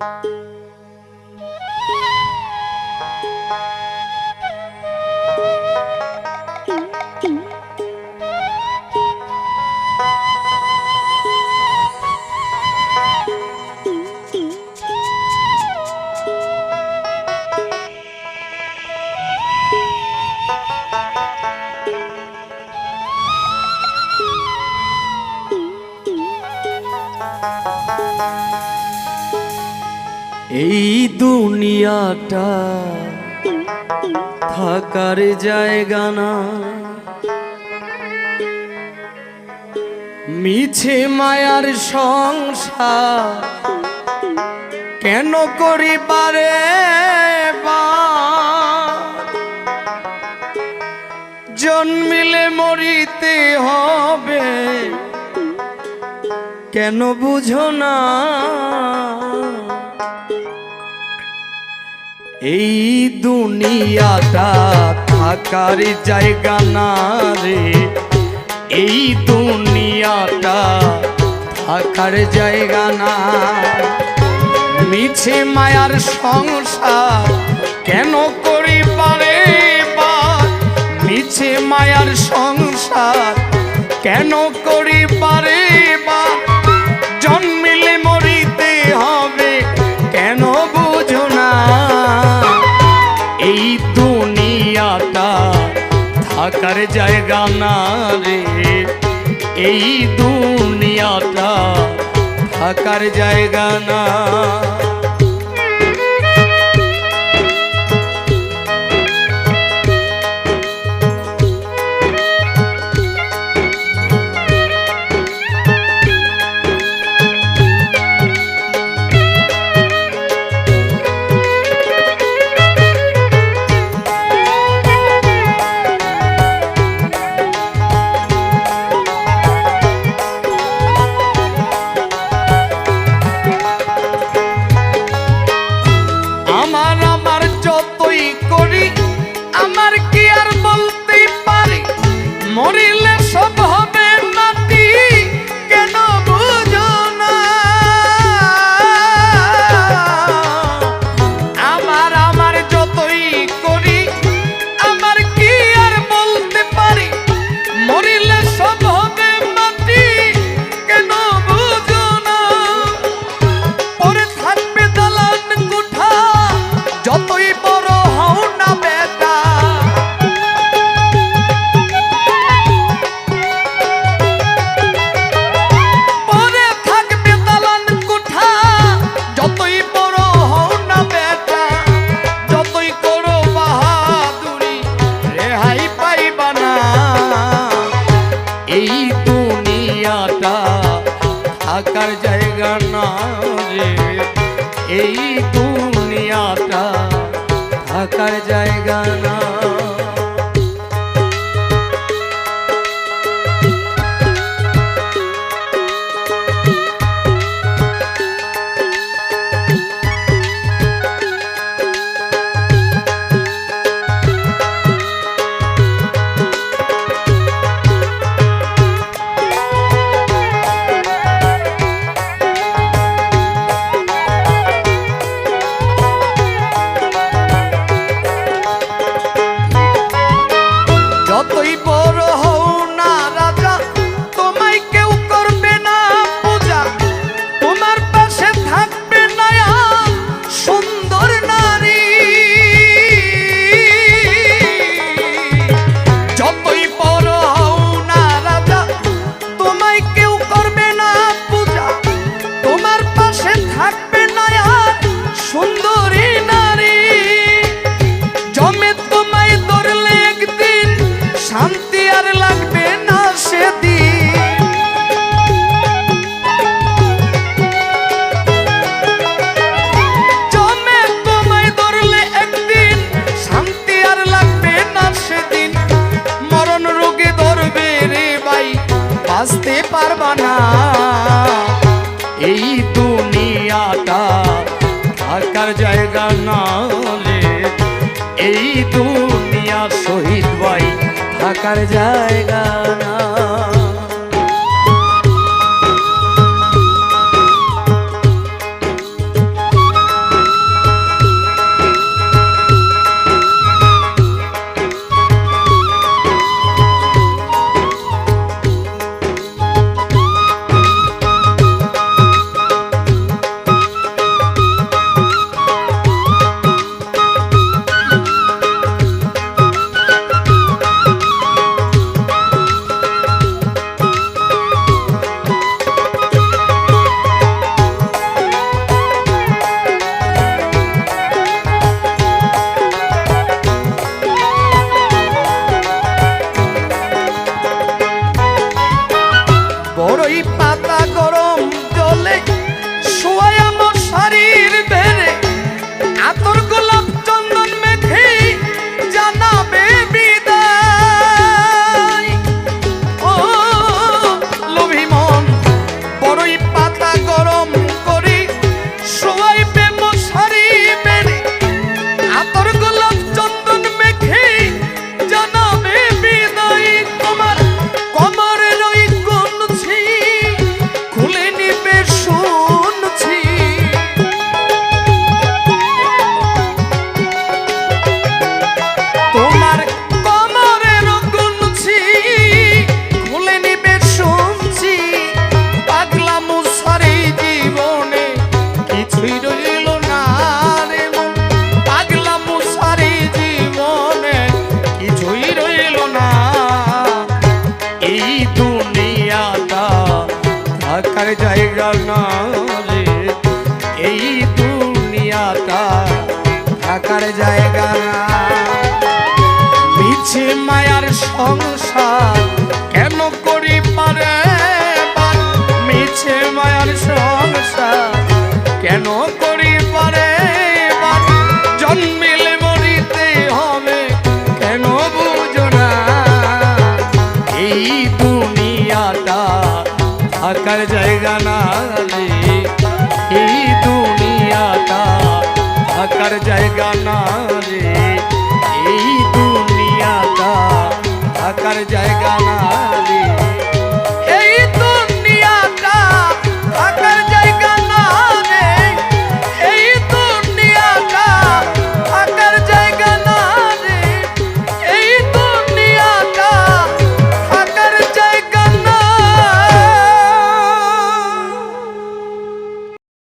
Música এই দুনিয়াটা থাকার জায়গা না মিছে মায়ার সংসার কেন করি পারে জন্মিলে মরিতে হবে কেন বুঝো না? এই দুনিয়াটা থাকার জায়গা না রে। এই দুনিয়াটা থাকার জায়গা না। মিছে মায়ার সংসার কেন করি পারে মিছে মায়ার সংসার কেন করি পারে থাকার জায়গা না রে। এই দুনিয়াটা থাকার জায়গা না। এই দুনিয়াটা থাকার জায়গা না রে। এই দুনিয়াটা থাকার জায়গা না estoy শান্তি আর লাগবে না সেদিন। জমে তোমায় ধরলে একদিন, শান্তি আর লাগবে না সেদিন। মরণ রোগে ধরবে রে ভাই, বাঁচতে পারবা না। এই দুনিয়াটা থাকার জায়গা না। থাকার জায়গা থাকার জায়গা না এই দুনিয়াটা থাকার জায়গা না। মিছে মায়ার সংসার কেন করি পারে মিছে মায়ার সংসার কেন করি পারে? জন্মিলে মরিতে হবে কেন বুঝো না। এই দুনিয়াটা থাকার জায়গা